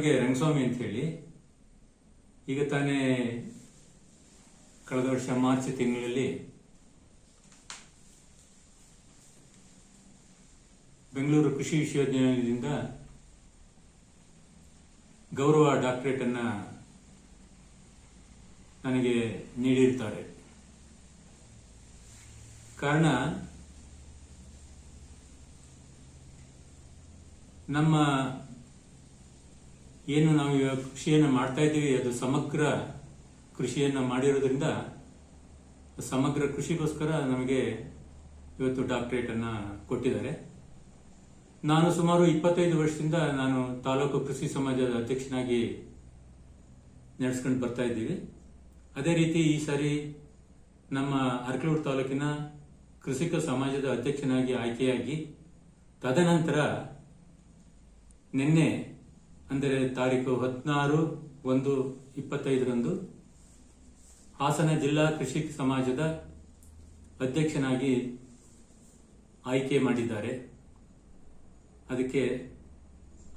ದೊಡ್ಡಮಗೆ ರಂಗಸ್ವಾಮಿ ಅಂತ ಹೇಳಿ, ಈಗ ತಾನೇ ಕಳೆದ ವರ್ಷ ಮಾರ್ಚ್ ತಿಂಗಳಲ್ಲಿ ಬೆಂಗಳೂರು ಕೃಷಿ ವಿಶ್ವವಿದ್ಯಾನಿಲಯದಿಂದ ಗೌರವ ಡಾಕ್ಟರೇಟ್ ಅನ್ನ ನನಗೆ ನೀಡಿರ್ತಾರೆ. ಕಾರಣ, ನಮ್ಮ ಏನು ನಾವು ಇವಾಗ ಕೃಷಿಯನ್ನು ಮಾಡ್ತಾ ಇದ್ದೀವಿ, ಅದು ಸಮಗ್ರ ಕೃಷಿಯನ್ನು ಮಾಡಿರೋದ್ರಿಂದ ಸಮಗ್ರ ಕೃಷಿಗೋಸ್ಕರ ನಮಗೆ ಇವತ್ತು ಡಾಕ್ಟರೇಟ್ ಅನ್ನ ಕೊಟ್ಟಿದ್ದಾರೆ. ನಾನು ಸುಮಾರು ಇಪ್ಪತ್ತೈದು ವರ್ಷದಿಂದ ನಾನು ತಾಲೂಕು ಕೃಷಿ ಸಮಾಜದ ಅಧ್ಯಕ್ಷನಾಗಿ ನಡೆಸ್ಕೊಂಡು ಬರ್ತಾ ಇದ್ದೀವಿ. ಅದೇ ರೀತಿ ಈ ಸಾರಿ ನಮ್ಮ ಅರಕಲೂರು ತಾಲೂಕಿನ ಕೃಷಿಕ ಸಮಾಜದ ಅಧ್ಯಕ್ಷನಾಗಿ ಆಯ್ಕೆಯಾಗಿ ತದನಂತರ ನಿನ್ನೆ ಅಂದರೆ ತಾರೀಕು ಹದಿನಾರು ಒಂದು ಇಪ್ಪತ್ತೈದರಂದು ಹಾಸನ ಜಿಲ್ಲಾ ಕೃಷಿ ಸಮಾಜದ ಅಧ್ಯಕ್ಷನಾಗಿ ಆಯ್ಕೆ ಮಾಡಿದ್ದಾರೆ. ಅದಕ್ಕೆ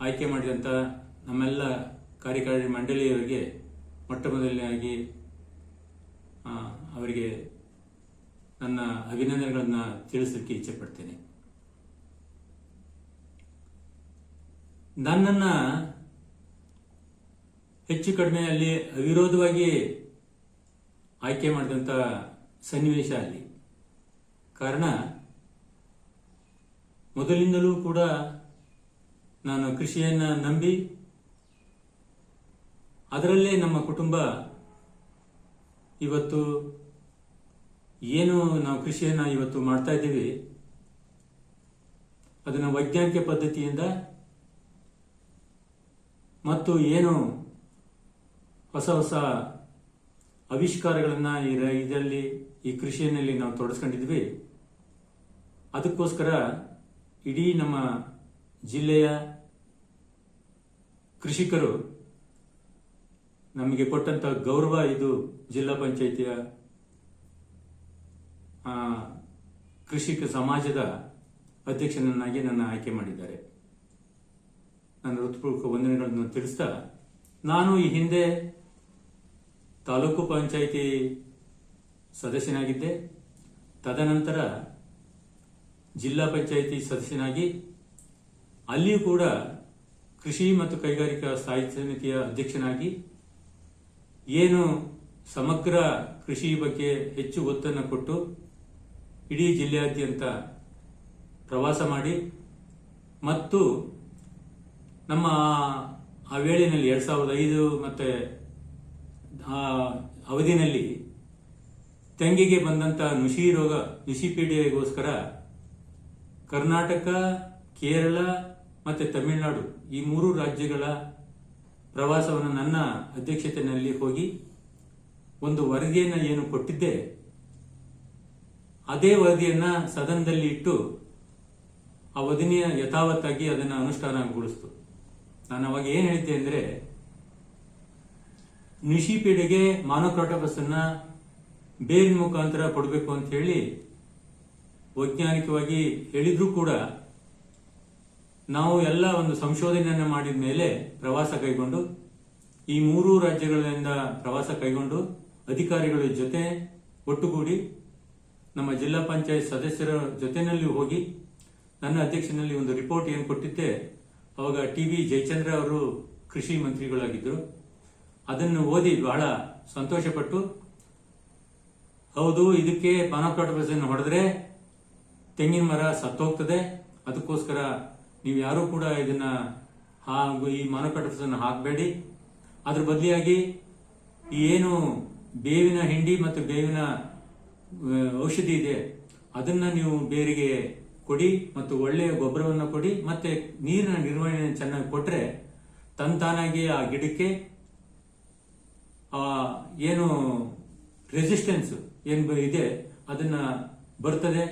ಆಯ್ಕೆ ಮಾಡಿದಂಥ ನಮ್ಮೆಲ್ಲ ಕಾರ್ಯಕಾರಿ ಮಂಡಳಿಯವರಿಗೆ ಮೊಟ್ಟ ಮೊದಲನೆಯಾಗಿ ಅವರಿಗೆ ನನ್ನ ಅಭಿನಂದನೆಗಳನ್ನು ತಿಳಿಸಲಿಕ್ಕೆ ಇಚ್ಛೆ ಪಡ್ತೇನೆ. ನನ್ನನ್ನ ಹೆಚ್ಚು ಕಡಿಮೆ ಅಲ್ಲಿ ಅವಿರೋಧವಾಗಿ ಆಯ್ಕೆ ಮಾಡಿದಂಥ ಸನ್ನಿವೇಶ ಅಲ್ಲಿ. ಕಾರಣ, ಮೊದಲಿಂದಲೂ ಕೂಡ ನಾನು ಕೃಷಿಯನ್ನು ನಂಬಿ, ಅದರಲ್ಲೇ ನಮ್ಮ ಕುಟುಂಬ ಇವತ್ತು ಏನು ನಾವು ಕೃಷಿಯನ್ನು ಇವತ್ತು ಮಾಡ್ತಾ ಇದ್ದೀವಿ, ಅದನ್ನು ವೈಜ್ಞಾನಿಕ ಪದ್ಧತಿಯಿಂದ ಮತ್ತು ಏನು ಹೊಸ ಹೊಸ ಆವಿಷ್ಕಾರಗಳನ್ನ ಇದರಲ್ಲಿ, ಈ ಕೃಷಿಯಲ್ಲಿ ನಾವು ತೊಡಸ್ಕೊಂಡಿದ್ವಿ. ಅದಕ್ಕೋಸ್ಕರ ಇಡೀ ನಮ್ಮ ಜಿಲ್ಲೆಯ ಕೃಷಿಕರು ನಮಗೆ ಕೊಟ್ಟಂತ ಗೌರವ ಇದು ಜಿಲ್ಲಾ ಪಂಚಾಯಿತಿಯ ಕೃಷಿಕ ಸಮಾಜದ ಅಧ್ಯಕ್ಷನನ್ನಾಗಿ ನನ್ನ ಆಯ್ಕೆ ಮಾಡಿದ್ದಾರೆ. ನನ್ನ ಹೃತ್ಪೂರ್ವಕ ವಂದನೆಗಳನ್ನು ತಿಳಿಸ್ತಾ ನಾನು ಈ ಹಿಂದೆ ತಾಲೂಕು ಪಂಚಾಯಿತಿ ಸದಸ್ಯನಾಗಿದ್ದೆ. ತದನಂತರ ಜಿಲ್ಲಾ ಪಂಚಾಯಿತಿ ಸದಸ್ಯನಾಗಿ ಅಲ್ಲಿಯೂ ಕೂಡ ಕೃಷಿ ಮತ್ತು ಕೈಗಾರಿಕಾ ಸ್ಥಾಯಿ ಸಮಿತಿಯ ಅಧ್ಯಕ್ಷನಾಗಿ ಏನು ಸಮಗ್ರ ಕೃಷಿ ಬಗ್ಗೆ ಹೆಚ್ಚು ಒತ್ತನ್ನು ಕೊಟ್ಟು ಇಡೀ ಜಿಲ್ಲೆಯಾದ್ಯಂತ ಪ್ರವಾಸ ಮಾಡಿ ಮತ್ತು ನಮ್ಮ ಆ ವೇಳೆಯಲ್ಲಿ ಎರಡು ಸಾವಿರದ ಐದು ಮತ್ತೆ ಅವಧಿನಲ್ಲಿ ತಂಗಿಗೆ ಬಂದಂತ ನುಷಿ ರೋಗ, ನುಷಿ ಪೀಡೆಗೋಸ್ಕರ ಕರ್ನಾಟಕ, ಕೇರಳ ಮತ್ತೆ ತಮಿಳುನಾಡು ಈ ಮೂರು ರಾಜ್ಯಗಳ ಪ್ರವಾಸವನ್ನು ನನ್ನ ಅಧ್ಯಕ್ಷತೆಯಲ್ಲಿ ಹೋಗಿ ಒಂದು ವರದಿಯನ್ನು ಏನು ಕೊಟ್ಟಿದ್ದೆ, ಅದೇ ವರದಿಯನ್ನ ಸದನದಲ್ಲಿ ಇಟ್ಟು ಆ ವದಿನಿಯ ಯಥಾವತ್ತಾಗಿ ಅದನ್ನು ಅನುಷ್ಠಾನಗೊಳಿಸ್ತು. ನಾನು ಅವಾಗ ಏನು ಹೇಳಿದ್ದೆ ಅಂದ್ರೆ ನಿಶಿ ಪೀಡೆಗೆ ಮಾನೋಕ್ರಾಟೋಪಸ್ ಅನ್ನ ಬೇರಿನ ಮುಖಾಂತರ ಕೊಡಬೇಕು ಅಂತ ಹೇಳಿ ವೈಜ್ಞಾನಿಕವಾಗಿ ಹೇಳಿದ್ರೂ ಕೂಡ ನಾವು ಎಲ್ಲ ಒಂದು ಸಂಶೋಧನೆಯನ್ನು ಮಾಡಿದ ಮೇಲೆ ಪ್ರವಾಸ ಕೈಗೊಂಡು, ಈ ಮೂರು ರಾಜ್ಯಗಳಿಂದ ಪ್ರವಾಸ ಕೈಗೊಂಡು ಅಧಿಕಾರಿಗಳ ಜೊತೆ ಒಟ್ಟುಗೂಡಿ ನಮ್ಮ ಜಿಲ್ಲಾ ಪಂಚಾಯತ್ ಸದಸ್ಯರ ಜೊತೆನಲ್ಲಿ ಹೋಗಿ ನನ್ನ ಅಧ್ಯಕ್ಷನಲ್ಲಿ ಒಂದು ರಿಪೋರ್ಟ್ ಏನು ಕೊಟ್ಟಿದ್ದೆ, ಅವಾಗ ಟಿ ವಿ ಜಯಚಂದ್ರ ಅವರು ಕೃಷಿ ಮಂತ್ರಿಗಳಾಗಿದ್ದರು. ಅದನ್ನು ಓದಿ ಬಹಳ ಸಂತೋಷಪಟ್ಟು, ಹೌದು, ಇದಕ್ಕೆ ಪಾನೋಕ್ರಾಟೋಪಸ್ ಅನ್ನು ಹೊಡೆದ್ರೆ ತೆಂಗಿನ ಮರ ಸತ್ತೋಗ್ತದೆ. ಅದಕ್ಕೋಸ್ಕರ ನೀವು ಯಾರೂ ಕೂಡ ಇದನ್ನ ಹಾಗೂ ಈ ಮಾನೋಕ್ರಾಟೋಪಸ್ ಅನ್ನು ಹಾಕಬೇಡಿ. ಅದ್ರ ಬದಲಿಯಾಗಿ ಏನು ಬೇವಿನ ಹಿಂಡಿ ಮತ್ತು ಬೇವಿನ ಔಷಧಿ ಇದೆ, ಅದನ್ನ ನೀವು ಬೇರಿಗೆ ಕೊಡಿ ಮತ್ತು ಒಳ್ಳೆಯ ಗೊಬ್ಬರವನ್ನು ಕೊಡಿ. ಮತ್ತೆ ನೀರಿನ ನಿರ್ವಹಣೆ ಚೆನ್ನಾಗಿ ಕೊಟ್ರೆ ತಂತಾನಾಗಿ ಆ ಗಿಡಕ್ಕೆ ಏನು ರೆಸಿಸ್ಟೆನ್ಸ್ ಏನು ಇದೆ, ಅದನ್ನ ಬರ್ತದೆ.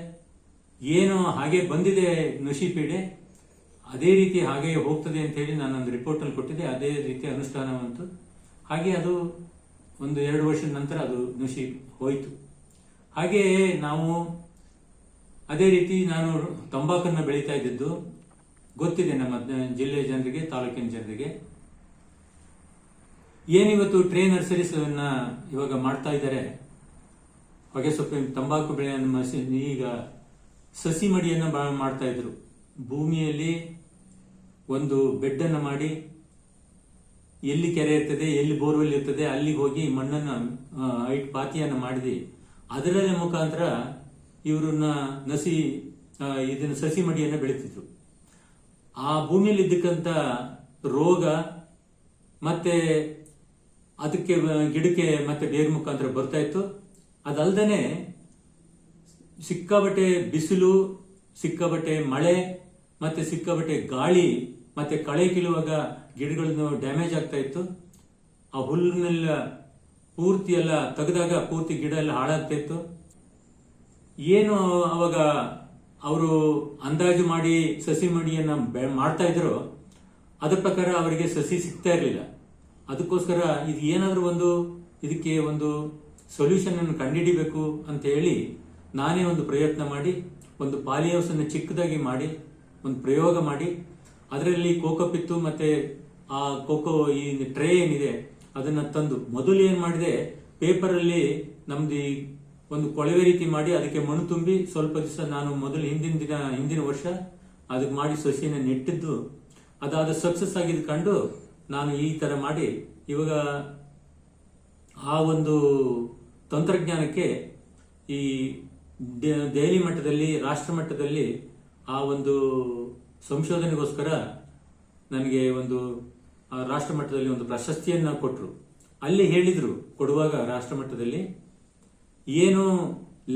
ಏನು ಹಾಗೆ ಬಂದಿದೆ ನಶಿ ಪೀಡೆ, ಅದೇ ರೀತಿ ಹಾಗೆ ಹೋಗ್ತದೆ ಅಂತ ಹೇಳಿ ನಾನು ಒಂದು ರಿಪೋರ್ಟ್ ಅಲ್ಲಿ ಕೊಟ್ಟಿದ್ದೆ. ಅದೇ ರೀತಿ ಅನುಷ್ಠಾನವಂತು. ಹಾಗೆ ಅದು ಒಂದು ಎರಡು ವರ್ಷದ ನಂತರ ಅದು ನುಸಿ ಹೋಯಿತು. ಹಾಗೆ ನಾವು ಅದೇ ರೀತಿ ನಾನು ತಂಬಾಕನ್ನ ಬೆಳೀತಾ ಇದ್ದಿದ್ದು, ಗೊತ್ತಿದೆ ನಮ್ಮ ಜಿಲ್ಲೆಯ ಜನರಿಗೆ, ತಾಲೂಕಿನ ಜನರಿಗೆ. ಏನಿವತ್ತು ಟ್ರೇ ನರ್ಸರೀಸ್ ಇವಾಗ ಮಾಡ್ತಾ ಇದ್ದಾರೆ? ಹೊಗೆ ಸೊಪ್ಪಿನ ತಂಬಾಕು ಬೆಳೆಯನ್ನು ಈಗ ಸಸಿ ಮಡಿಯನ್ನು ಮಾಡ್ತಾ ಇದ್ರು. ಭೂಮಿಯಲ್ಲಿ ಒಂದು ಬೆಡ್ ಅನ್ನ ಮಾಡಿ ಎಲ್ಲಿ ಕೆರೆ ಇರ್ತದೆ, ಎಲ್ಲಿ ಬೋರ್ವೆಲ್ ಇರ್ತದೆ, ಅಲ್ಲಿಗೆ ಹೋಗಿ ಮಣ್ಣನ್ನು ಐಟ್ ಪಾತಿಯನ್ನ ಮಾಡಿದಿ ಅದರ ಮುಖಾಂತರ ಇವ್ರನ್ನ ನಸಿ ಇದನ್ನ ಸಸಿ ಮಡಿಯನ್ನು ಬೆಳೀತಿದ್ರು. ಆ ಭೂಮಿಯಲ್ಲಿ ಇದ್ದಕ್ಕಂತ ರೋಗ ಮತ್ತೆ ಅದಕ್ಕೆ ಗಿಡಕ್ಕೆ ಮತ್ತೆ ಬೇರ್ ಮುಖಾಂತರ ಬರ್ತಾ ಇತ್ತು. ಅದಲ್ದೇನೆ ಸಿಕ್ಕಾಬಟ್ಟೆ ಬಿಸಿಲು ಸಿಕ್ಕಾಬಟ್ಟೆ ಮಳೆ, ಮತ್ತೆ ಸಿಕ್ಕಾಬಟ್ಟೆ ಗಾಳಿ, ಮತ್ತೆ ಕಳೆ ಕೀಳುವಾಗ ಗಿಡಗಳನ್ನು ಡ್ಯಾಮೇಜ್ ಆಗ್ತಾ ಇತ್ತು. ಆ ಹುಲ್ಲನ್ನೆಲ್ಲ ಪೂರ್ತಿ ಎಲ್ಲ ತೆಗೆದಾಗ ಪೂರ್ತಿ ಗಿಡ ಎಲ್ಲ ಹಾಳಾಗ್ತಾ ಇತ್ತು. ಏನು ಅವಾಗ ಅವರು ಅಂದಾಜು ಮಾಡಿ ಸಸಿ ಮಡಿಯನ್ನು ಮಾಡ್ತಾ ಇದ್ರು, ಅದ್ರ ಪ್ರಕಾರ ಅವರಿಗೆ ಸಸಿ ಸಿಗ್ತಾ ಇರಲಿಲ್ಲ. ಅದಕ್ಕೋಸ್ಕರ ಇದು ಏನಾದರೂ ಒಂದು ಇದಕ್ಕೆ ಒಂದು ಸೊಲ್ಯೂಷನ್ ಅನ್ನು ಕಂಡುಹಿಡಿಬೇಕು ಅಂತ ಹೇಳಿ ನಾನೇ ಒಂದು ಪ್ರಯತ್ನ ಮಾಡಿ, ಒಂದು ಪಾಲಿ ಹೌಸ್ ಚಿಕ್ಕದಾಗಿ ಮಾಡಿ, ಒಂದು ಪ್ರಯೋಗ ಮಾಡಿ, ಅದರಲ್ಲಿ ಕೋಕೋ ಪಿತ್ತು ಮತ್ತೆ ಆ ಕೋಕೋ ಈ ಟ್ರೇ ಏನಿದೆ, ಅದನ್ನು ತಂದು ಮೊದಲು ಏನು ಮಾಡಿದೆ, ಪೇಪರಲ್ಲಿ ನಮ್ದು ಈ ಒಂದು ಕೊಳವೆ ರೀತಿ ಮಾಡಿ ಅದಕ್ಕೆ ಮಣ್ಣು ತುಂಬಿ ಸ್ವಲ್ಪ ದಿವಸ ನಾನು ಮೊದಲು ಹಿಂದಿನ ದಿನ, ಹಿಂದಿನ ವರ್ಷ ಅದಕ್ಕೆ ಮಾಡಿ ಸಸಿಯನ್ನು ನೆಟ್ಟಿದ್ದು, ಅದಾದ ಸಕ್ಸಸ್ ಆಗಿದ್ದು ಕಂಡು ನಾನು ಈ ತರ ಮಾಡಿ, ಇವಾಗ ಆ ಒಂದು ತಂತ್ರಜ್ಞಾನಕ್ಕೆ ಈ ದೆಹಲಿ ಮಟ್ಟದಲ್ಲಿ, ರಾಷ್ಟ್ರ ಮಟ್ಟದಲ್ಲಿ ಆ ಒಂದು ಸಂಶೋಧನೆಗೋಸ್ಕರ ನನಗೆ ಒಂದು ರಾಷ್ಟ್ರ ಮಟ್ಟದಲ್ಲಿ ಒಂದು ಪ್ರಶಸ್ತಿಯನ್ನ ಕೊಟ್ಟರು ಅಲ್ಲಿ ಹೇಳಿದ್ರು, ಕೊಡುವಾಗ ರಾಷ್ಟ್ರ ಮಟ್ಟದಲ್ಲಿ, ಏನು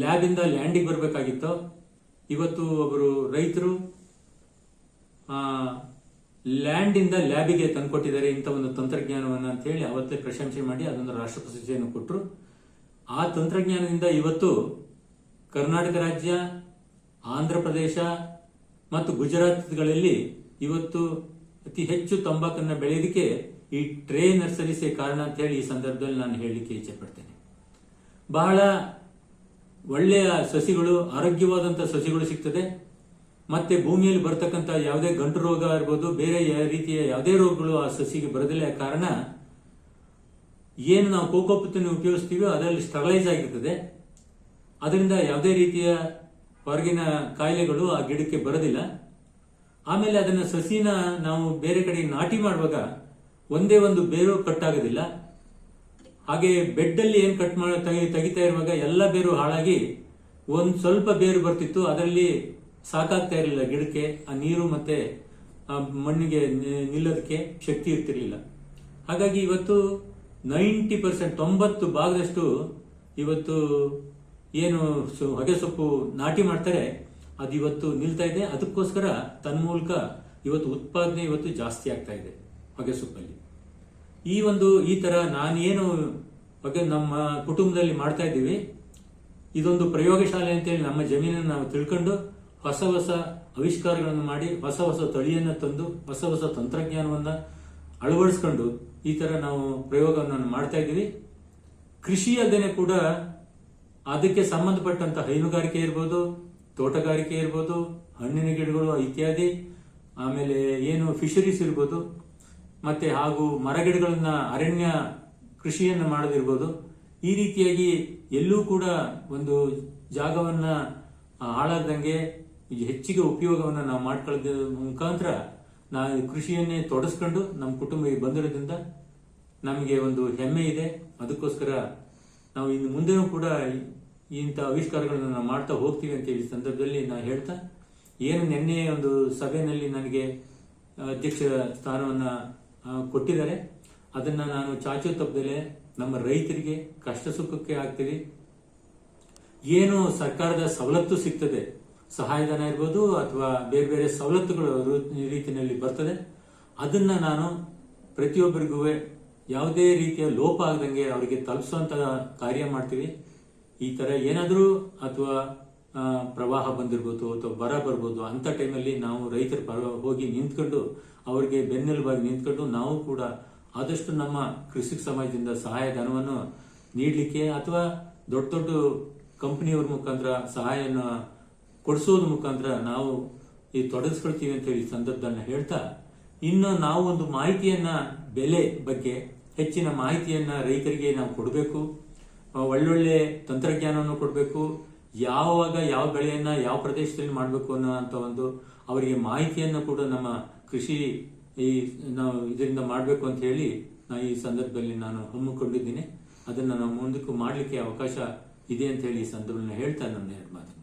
ಲ್ಯಾಬ್ ಇಂದ ಲ್ಯಾಂಡಿಗೆ ಬರಬೇಕಾಗಿತ್ತೋ, ಇವತ್ತು ಒಬ್ಬರು ರೈತರು ಲ್ಯಾಂಡ್ ಇಂದ ಲ್ಯಾಬಿಗೆ ತಂದುಕೊಟ್ಟಿದ್ದಾರೆ ಇಂಥ ಒಂದು ತಂತ್ರಜ್ಞಾನವನ್ನು ಅಂತ ಹೇಳಿ ಅವತ್ತೇ ಪ್ರಶಂಸೆ ಮಾಡಿ ಅದೊಂದು ರಾಷ್ಟ್ರ ಪ್ರಶಸ್ತಿಯನ್ನು ಕೊಟ್ಟರು ಆ ತಂತ್ರಜ್ಞಾನದಿಂದ ಇವತ್ತು ಕರ್ನಾಟಕ ರಾಜ್ಯ, ಆಂಧ್ರ ಪ್ರದೇಶ ಮತ್ತು ಗುಜರಾತ್ಗಳಲ್ಲಿ ಇವತ್ತು ಅತಿ ಹೆಚ್ಚು ತಂಬಾಕನ್ನು ಬೆಳೆಯೋದಕ್ಕೆ ಈ ಟ್ರೇ ನರ್ಸರೀಸೇ ಕಾರಣ ಅಂತ ಹೇಳಿ ಈ ಸಂದರ್ಭದಲ್ಲಿ ನಾನು ಹೇಳಲಿಕ್ಕೆ ಇಚ್ಛೆ ಪಡ್ತೇನೆ. ಬಹಳ ಒಳ್ಳೆಯ ಸಸಿಗಳು ಆರೋಗ್ಯವಾದಂಥ ಸಸಿಗಳು ಸಿಗ್ತದೆ. ಮತ್ತೆ ಭೂಮಿಯಲ್ಲಿ ಬರ್ತಕ್ಕಂಥ ಯಾವುದೇ ಗಂಟು ರೋಗ ಇರ್ಬೋದು, ಬೇರೆ ರೀತಿಯ ಯಾವುದೇ ರೋಗಗಳು ಆ ಸಸಿಗೆ ಬರೋದಿಲ್ಲ ಕಾರಣ ಏನು ನಾವು ಕೋಕೋಪತ್ತನ್ನು ಉಪಯೋಗಿಸ್ತೀವೋ ಅದರಲ್ಲಿ ಸ್ಟರಲೈಸ್ ಆಗಿರ್ತದೆ. ಅದರಿಂದ ಯಾವುದೇ ರೀತಿಯ ಹೊರಗಿನ ಕಾಯಿಲೆಗಳು ಆ ಗಿಡಕ್ಕೆ ಬರೋದಿಲ್ಲ. ಆಮೇಲೆ ಅದನ್ನ ಸಸಿನ ನಾವು ಬೇರೆ ಕಡೆ ನಾಟಿ ಮಾಡುವಾಗ ಒಂದೇ ಒಂದು ಬೇರು ಕಟ್ ಆಗೋದಿಲ್ಲ. ಹಾಗೆ ಬೆಡ್ ಅಲ್ಲಿ ಏನ್ ಕಟ್ ಮಾಡಿ ತೆಗಿ- ತೆಗಿತಾ ಇರುವಾಗ ಎಲ್ಲ ಬೇರು ಹಾಳಾಗಿ ಒಂದ್ ಸ್ವಲ್ಪ ಬೇರು ಬರ್ತಿತ್ತು. ಅದರಲ್ಲಿ ಸಾಕಾಗ್ತಾ ಇರಲಿಲ್ಲ ಗಿಡಕ್ಕೆ, ಆ ನೀರು ಮತ್ತೆ ಮಣ್ಣಿಗೆ ನಿಲ್ಲೋದಕ್ಕೆ ಶಕ್ತಿ ಇರ್ತಿರ್ಲಿಲ್ಲ. ಹಾಗಾಗಿ ಇವತ್ತು ನೈಂಟಿ ಪರ್ಸೆಂಟ್, ತೊಂಬತ್ತು ಭಾಗದಷ್ಟು ಇವತ್ತು ಏನು ಹೊಗೆ ಸೊಪ್ಪು ನಾಟಿ ಮಾಡ್ತಾರೆ, ಅದು ಇವತ್ತು ನಿಲ್ತಾ ಇದೆ. ಅದಕ್ಕೋಸ್ಕರ ತನ್ಮೂಲಕ ಇವತ್ತು ಉತ್ಪಾದನೆ ಇವತ್ತು ಜಾಸ್ತಿ ಆಗ್ತಾ ಇದೆ ಹೊಗೆ ಸೊಪ್ಪಲ್ಲಿ ಈ ಒಂದು, ಈ ತರ ನಾನೇನು ಹೊಗೆ ನಮ್ಮ ಕುಟುಂಬದಲ್ಲಿ ಮಾಡ್ತಾ ಇದ್ದೀವಿ, ಇದೊಂದು ಪ್ರಯೋಗಶಾಲೆ ಅಂತೇಳಿ ನಮ್ಮ ಜಮೀನನ್ನು ನಾವು ತಿಳ್ಕೊಂಡು ಹೊಸ ಹೊಸ ಆವಿಷ್ಕಾರಗಳನ್ನು ಮಾಡಿ, ಹೊಸ ಹೊಸ ತಳಿಯನ್ನು ತಂದು, ಹೊಸ ಹೊಸ ತಂತ್ರಜ್ಞಾನವನ್ನು ಅಳವಡಿಸ್ಕೊಂಡು ಈ ತರ ನಾವು ಪ್ರಯೋಗವನ್ನು ಮಾಡ್ತಾ ಇದ್ದೀವಿ. ಕೃಷಿಯಲ್ಲದೇ ಕೂಡ ಅದಕ್ಕೆ ಸಂಬಂಧಪಟ್ಟಂತ ಹೈನುಗಾರಿಕೆ ಇರ್ಬೋದು, ತೋಟಗಾರಿಕೆ ಇರ್ಬೋದು, ಹಣ್ಣಿನ ಗಿಡಗಳು ಇತ್ಯಾದಿ, ಆಮೇಲೆ ಏನು ಫಿಶರೀಸ್ ಇರ್ಬೋದು, ಮತ್ತೆ ಹಾಗೂ ಮರಗಿಡಗಳನ್ನ ಅರಣ್ಯ ಕೃಷಿಯನ್ನು ಮಾಡೋದಿರ್ಬೋದು. ಈ ರೀತಿಯಾಗಿ ಎಲ್ಲೂ ಕೂಡ ಒಂದು ಜಾಗವನ್ನ ಈ ಹೆಚ್ಚಿಗೆ ಉಪಯೋಗವನ್ನು ನಾವು ಮಾಡ್ಕೊಳ್ಳೋದ್ರ ಮುಖಾಂತರ ನಾವು ಕೃಷಿಯನ್ನೇ ತೊಡಸ್ಕೊಂಡು ನಮ್ಮ ಕುಟುಂಬ ಬಂದಿರೋದ್ರಿಂದ ನಮಗೆ ಒಂದು ಹೆಮ್ಮೆ ಇದೆ. ಅದಕ್ಕೋಸ್ಕರ ನಾವು ಇನ್ನು ಮುಂದೆನೂ ಕೂಡ ಇಂಥ ಆವಿಷ್ಕಾರಗಳನ್ನು ನಾವು ಮಾಡ್ತಾ ಹೋಗ್ತೀವಿ ಅಂತ ಈ ಸಂದರ್ಭದಲ್ಲಿ ನಾನು ಹೇಳ್ತಾ, ಏನು ನಿನ್ನೆ ಒಂದು ಸಭೆಯಲ್ಲಿ ನನಗೆ ಅಧ್ಯಕ್ಷ ಸ್ಥಾನವನ್ನು ಕೊಟ್ಟಿದ್ದಾರೆ. ಅದನ್ನ ನಾನು ಚಾಚು ತಪ್ಪದಲ್ಲೇ ನಮ್ಮ ರೈತರಿಗೆ ಕಷ್ಟ ಸುಖಕ್ಕೆ ಆಗ್ತೀವಿ ಏನು ಸರ್ಕಾರದ ಸವಲತ್ತು ಸಿಗ್ತದೆ. ಸಹಾಯಧನ ಇರ್ಬೋದು ಅಥವಾ ಬೇರೆ ಬೇರೆ ಸವಲತ್ತುಗಳು ರೀತಿಯಲ್ಲಿ ಬರ್ತದೆ. ಅದನ್ನ ನಾನು ಪ್ರತಿಯೊಬ್ಬರಿಗೂ ಯಾವುದೇ ರೀತಿಯ ಲೋಪ ಆಗದಂಗೆ ಅವರಿಗೆ ತಲುಪಿಸುವಂತ ಕಾರ್ಯ ಮಾಡ್ತೀವಿ. ಈ ತರ ಏನಾದರೂ ಅಥವಾ ಪ್ರವಾಹ ಬಂದಿರ್ಬೋದು ಅಥವಾ ಬರ ಬರ್ಬೋದು, ಅಂತ ಟೈಮಲ್ಲಿ ನಾವು ರೈತರ ಪರ ಹೋಗಿ ನಿಂತ್ಕೊಂಡು ಅವರಿಗೆ ಬೆನ್ನೆಲುಬಾಗಿ ನಿಂತ್ಕೊಂಡು ನಾವು ಕೂಡ ಆದಷ್ಟು ನಮ್ಮ ಕೃಷಿ ಸಮಾಜದಿಂದ ಸಹಾಯಧನವನ್ನು ನೀಡಲಿಕ್ಕೆ ಅಥವಾ ದೊಡ್ಡ ದೊಡ್ಡ ಕಂಪನಿಯವ್ರ ಮುಖಾಂತರ ಸಹಾಯನ ಕೊಡಿಸೋದ್ರ ಮುಖಾಂತರ ನಾವು ಈ ತೊಡಗಿಸ್ಕೊಳ್ತೀವಿ ಅಂತ ಹೇಳಿ ಸಂದರ್ಭದಲ್ಲಿ ಹೇಳ್ತಾ, ಇನ್ನು ನಾವು ಒಂದು ಮಾಹಿತಿಯನ್ನ ಬೆಲೆ ಬಗ್ಗೆ, ಹೆಚ್ಚಿನ ಮಾಹಿತಿಯನ್ನ ರೈತರಿಗೆ ನಾವು ಕೊಡಬೇಕು ಒಳ್ಳೊಳ್ಳೆ ತಂತ್ರಜ್ಞಾನವನ್ನು ಕೊಡಬೇಕು, ಯಾವಾಗ ಯಾವ ಬೆಳೆಯನ್ನ ಯಾವ ಪ್ರದೇಶದಲ್ಲಿ ಮಾಡಬೇಕು ಅನ್ನೋಂತ ಒಂದು ಅವರಿಗೆ ಮಾಹಿತಿಯನ್ನು ಕೂಡ ನಮ್ಮ ಕೃಷಿ ಈ ನಾವು ಇದರಿಂದ ಮಾಡಬೇಕು ಅಂತ ಹೇಳಿ ನಾ ಈ ಸಂದರ್ಭದಲ್ಲಿ ನಾನು ಹಮ್ಮಿಕೊಂಡಿದ್ದೀನಿ. ಅದನ್ನು ನಾವು ಮುಂದಕ್ಕೂ ಮಾಡಲಿಕ್ಕೆ ಅವಕಾಶ ಇದೆ ಅಂತ ಹೇಳಿ ಈ ಸಂದರ್ಭದಲ್ಲಿ ಹೇಳ್ತಾ ನನ್ನ ಎರಡು ಮಾತು